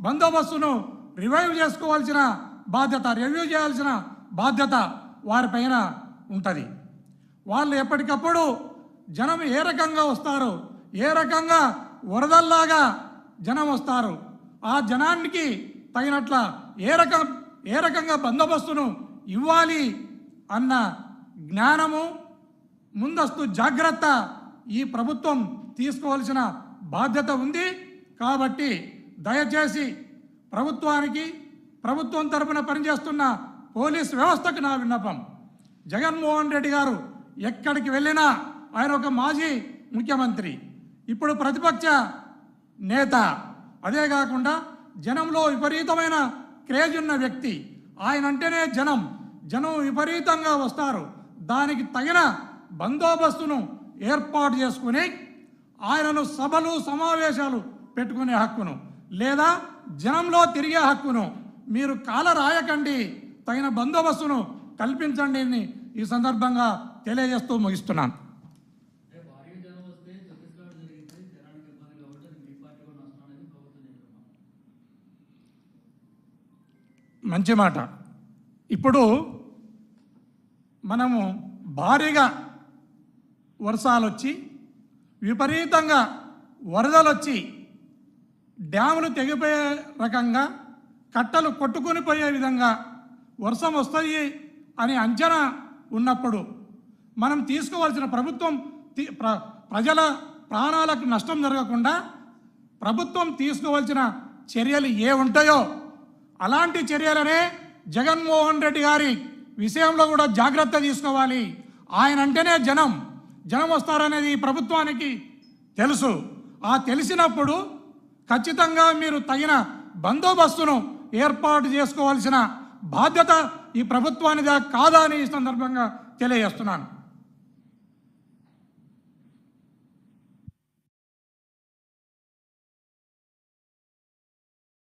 బందోబస్తును revive చేసుకోవాల్సిన బాధ్యత review చేయాల్సిన బాధ్యత వారిపైన ఉంటుంది. వాళ్ళు ఎప్పటికప్పుడు జనం ఏ రకంగా వస్తారు ఏ రకంగా వరదల్లాగా జనం వస్తారు ఆ జనానికి తగినట్ల ఏ రకం ఏ రకంగా బందోబస్తును ఇవ్వాలి అన్న జ్ఞానము ముందస్తు జాగ్రత్త ఈ ప్రభుత్వం తీసుకోవాల్సిన బాధ్యత ఉంది. కాబట్టి దయచేసి ప్రభుత్వానికి ప్రభుత్వం తరపున పనిచేస్తున్న పోలీస్ వ్యవస్థకు నా విన్నపం. జగన్మోహన్ రెడ్డి గారు ఎక్కడికి వెళ్ళినా ఆయన ఒక మాజీ ముఖ్యమంత్రి. ఇప్పుడు ప్రతిపక్ష నేత. అదే కాకుండా జనంలో విపరీతమైన క్రేజ్ ఉన్న వ్యక్తి. ఆయన అంటేనే జనం. జనం విపరీతంగా వస్తారు. దానికి తగిన బందోబస్తును ఏర్పాటు చేసుకుని ఆయనను సభలు సమావేశాలు పెట్టుకునే హక్కును. లేదా జనంలో తిరిగే హక్కును మీరు కాల రాయకండి తగిన బందోబస్తును కల్పించండి అని ఈ సందర్భంగా తెలియజేస్తూ ముగిస్తున్నాను. మంచి మాట. ఇప్పుడు మనము భారీగా వర్షాలు వచ్చి విపరీతంగా వరదలు వచ్చి డ్యాములు తెగిపోయే రకంగా కట్టలు కొట్టుకొని పోయే విధంగా వర్షం వస్తాయి అని అంచనా ఉన్నప్పుడు మనం తీసుకోవాల్సిన ప్రభుత్వం తీ- ప్ర- ప్రజల ప్రాణాలకు నష్టం జరగకుండా ప్రభుత్వం తీసుకోవాల్సిన చర్యలు ఏ ఉంటాయో అలాంటి చర్యలనే జగన్మోహన్ రెడ్డి గారి విషయంలో కూడా జాగ్రత్త తీసుకోవాలి. ఆయన అంటేనే జనం. జనం వస్తారనేది ప్రభుత్వానికి తెలుసు. ఆ తెలిసినప్పుడు ఖచ్చితంగా మీరు తగిన బందోబస్తును ఏర్పాటు చేసుకోవాల్సిన బాధ్యత ఈ ప్రభుత్వానిదా కాదా అని ఈ సందర్భంగా తెలియజేస్తున్నాను.